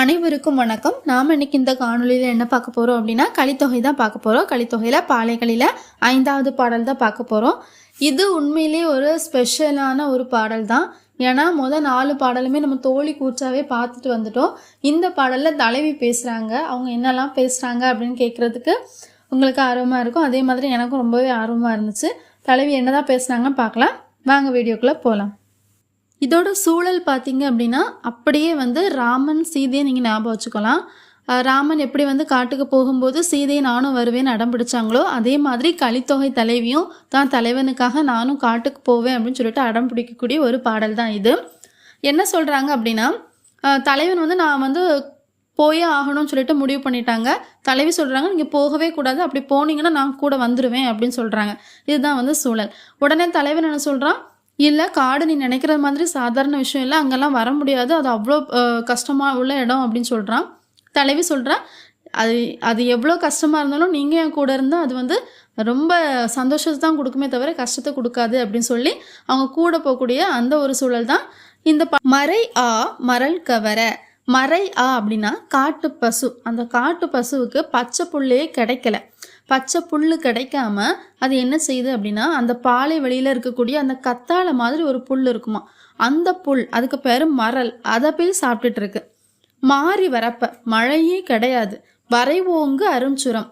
அனைவருக்கும் வணக்கம். நாம் இன்னைக்கு இந்த காணொலியில் என்ன பார்க்க போகிறோம் அப்படின்னா கலித்தொகை தான் பார்க்க போகிறோம் கலித்தொகையில் பாலைகளில் ஐந்தாவது பாடல் தான் பார்க்க போகிறோம் இது உண்மையிலேயே ஒரு ஸ்பெஷலான ஒரு பாடல் தான். ஏன்னா முதல் நாலு பாடலுமே நம்ம தோழி கூச்சாவே பார்த்துட்டு வந்துட்டோம். இந்த பாடலில் தலைவி பேசுகிறாங்க அவங்க என்னெல்லாம் பேசுகிறாங்க அப்படின்னு கேட்குறதுக்கு உங்களுக்கு ஆர்வமாக இருக்கும். அதே மாதிரி எனக்கும் ரொம்பவே ஆர்வமாக இருந்துச்சு. தலைவி என்னதான் பேசுனாங்கன்னு பார்க்கலாம். வாங்க வீடியோக்குள்ளே போகலாம் இதோட சூழல் பார்த்தீங்க அப்படின்னா அப்படியே வந்து ராமன் சீதையை நீங்கள் ஞாபகம் வச்சுக்கலாம். ராமன் எப்படி வந்து காட்டுக்கு போகும்போது சீதையை நானும் வருவேன்னு அடம் பிடிச்சாங்களோ அதே மாதிரி கலித்தொகை தலைவியும் தான் தலைவனுக்காக நானும் காட்டுக்கு போவேன் அப்படின்னு சொல்லிட்டு அடம் பிடிக்கக்கூடிய ஒரு பாடல் தான் இது. என்ன சொல்கிறாங்க அப்படின்னா தலைவன் வந்து நான் வந்து போயே ஆகணும்னு சொல்லிட்டு முடிவு பண்ணிட்டாங்க. தலைவி சொல்கிறாங்க நீங்கள் போகவே கூடாது. அப்படி போனீங்கன்னா நான் கூட வந்துடுவேன் அப்படின்னு சொல்கிறாங்க இதுதான் வந்து சூழல். உடனே தலைவன் என்ன சொல்கிறான் இல்லை காடு நீ நினைக்கிற மாதிரி சாதாரண விஷயம் இல்லை அங்கெல்லாம் வர முடியாது. அது அவ்வளோ கஷ்டமாக உள்ள இடம் அப்படின்னு சொல்கிறான் தலைவி சொல்கிறா அது அது எவ்வளோ கஷ்டமாக இருந்தாலும் நீங்கள் என் கூட இருந்தால் அது வந்து ரொம்ப சந்தோஷத்தை தான் கொடுக்குமே தவிர கஷ்டத்தை கொடுக்காது அப்படின்னு சொல்லி அவங்க கூட போகக்கூடிய அந்த ஒரு சூழல் தான் இந்த ப மறை ஆ மரல் கவர. மறை ஆ அப்படின்னா காட்டு பசு. அந்த காட்டு பசுவுக்கு பச்சை புள்ளையே கிடைக்கல. பச்சை புல் கிடைக்காம அது என்ன செய்யுது அப்படின்னா அந்த பாலை வெளியில் இருக்கக்கூடிய அந்த கத்தாழை மாதிரி ஒரு புல் இருக்குமா அந்த புல் அதுக்கு பேர் மரல். அதை போய் சாப்பிட்டுட்டு இருக்கு. மாறி வரப்ப மழையே கிடையாது. வரைவோங்கு அருஞ்சுரம்.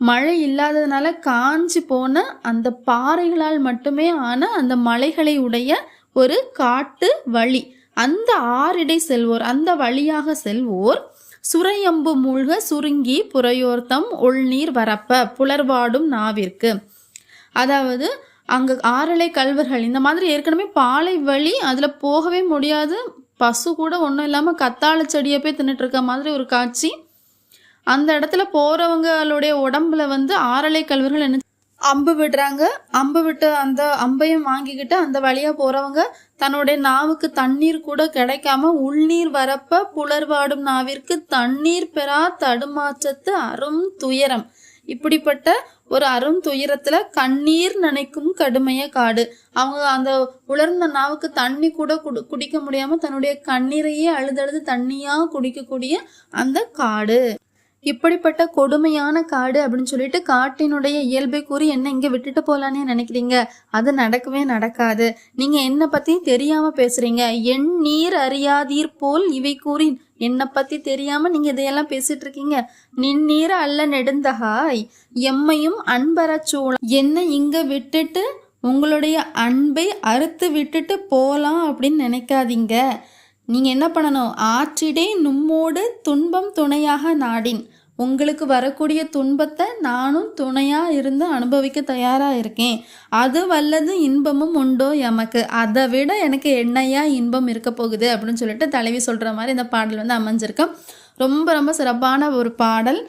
மழை இல்லாததுனால காஞ்சி போன அந்த பாறைகளால் மட்டுமே ஆன அந்த மலைகளை உடைய ஒரு காட்டு வழி. அந்த ஆறிடை செல்வோர் அந்த வழியாக செல்வோர் சுரையம்பு மூழ்க சுருங்கி புறையோர்த்தம் உள்நீர் வரப்ப புலர்வாடும் நாவிற்கு. அதாவது அங்கே ஆறலை கல்வர்கள் இந்த மாதிரி ஏற்கனவே பாலை வழி அதில் போகவே முடியாது. பசு கூட ஒன்றும் இல்லாமல் கத்தாழை செடியை போய் தின்னுட்டு இருக்க மாதிரி ஒரு காட்சி. அந்த இடத்துல போகிறவங்களுடைய உடம்புல வந்து ஆறலை கல்வர்கள் என்ன அம்பு விடுறாங்க. அம்பு விட்டு அந்த அம்பையும் வாங்கிக்கிட்டு அந்த வழியாக போகிறவங்க தன்னுடைய நாவுக்கு தண்ணீர் கூட கிடைக்காம உள்நீர் வரப்ப புலர்வாடும் நாவிற்கு தண்ணீர் பெறா தடுமாற்றத்து அரும் துயரம். இப்படிப்பட்ட ஒரு அரும் துயரத்துல கண்ணீர் நினைக்கும் கடுமைய காடு. அவங்க அந்த உலர்ந்த நாவுக்கு தண்ணி கூட குடு குடிக்க முடியாம தன்னுடைய கண்ணீரையே அழுதழுது தண்ணியா குடிக்கக்கூடிய அந்த காடு. இப்படிப்பட்ட கொடுமையான காடு அப்படின்னு சொல்லிட்டு காட்டினுடைய இயல்பை கூறி என்ன இங்க விட்டுட்டு போகலான்னு நினைக்கிறீங்க? அது நடக்கவே நடக்காது. நீங்க என்ன பத்தி தெரியாம பேசுறீங்க. என் நீர் அறியாதீர் போல் இவை கூறி என்னை பத்தி தெரியாம நீங்க இதையெல்லாம் பேசிட்டு இருக்கீங்க. நின்னீர் அல்ல நெடுந்தகாய். எம்மையும் அன்பரச் என்னை என்ன இங்க விட்டுட்டு உங்களுடைய அன்பை அறுத்து விட்டுட்டு போலாம் அப்படின்னு நினைக்காதீங்க. நீங்கள் என்ன பண்ணணும்? ஆற்றிடே நும்மோடு துன்பம் துணையாக நாடின். உங்களுக்கு வரக்கூடிய துன்பத்தை நானும் துணையாக இருந்து அனுபவிக்க தயாராக இருக்கேன். அது வல்லது இன்பமும் உண்டோ எமக்கு? அதை விட எனக்கு என்னையா இன்பம் இருக்க போகுது அப்படின்னு சொல்லிட்டு தலைவி சொல்கிற மாதிரி இந்த பாடல் வந்து அமைஞ்சிருக்கு. ரொம்ப ரொம்ப சிறப்பான ஒரு பாடல்.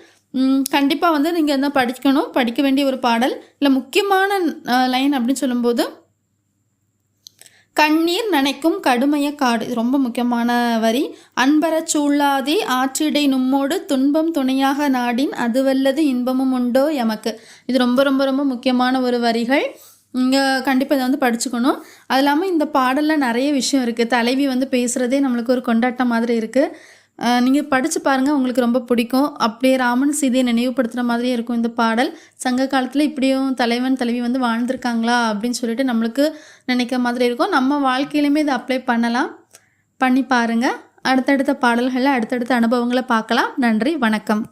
கண்டிப்பாக வந்து நீங்கள் என்ன படிக்கணும்? படிக்க வேண்டிய ஒரு பாடல். இல்லை முக்கியமான லைன் அப்படின்னு சொல்லும்போது கண்ணீர் நனைக்கும் கடுமைய காடு. இது ரொம்ப முக்கியமான வரி. அன்பறச் சூழாதே ஆற்றிடை நும்மோடு துன்பம் துணையாக நாடின் அதுவல்லது இன்பமும் உண்டோ எமக்கு. இது ரொம்ப ரொம்ப ரொம்ப முக்கியமான ஒரு வரிகள். இங்கே கண்டிப்பாக இதை வந்து படிச்சுக்கணும். அது இல்லாமல் இந்த பாடலில் நிறைய விஷயம் இருக்குது தலைவி வந்து பேசுகிறதே நம்மளுக்கு ஒரு கொண்டாட்டம் மாதிரி இருக்குது நீங்கள் படித்து பாருங்கள் உங்களுக்கு ரொம்ப பிடிக்கும். அப்படியே ராமன் சீதையை நினைவுபடுத்துகிற மாதிரியே இருக்கும் இந்த பாடல். சங்க காலத்தில் இப்படியும் தலைவன் தலைவி வந்து வாழ்ந்திருக்காங்களா அப்படின்னு சொல்லிட்டு நம்மளுக்கு நினைக்கிற மாதிரி இருக்கும். நம்ம வாழ்க்கையிலுமே இதை அப்ளை பண்ணலாம். பண்ணி பாருங்கள் அடுத்தடுத்த பாடல்களில் அடுத்தடுத்த அனுபவங்களை பார்க்கலாம். நன்றி வணக்கம்.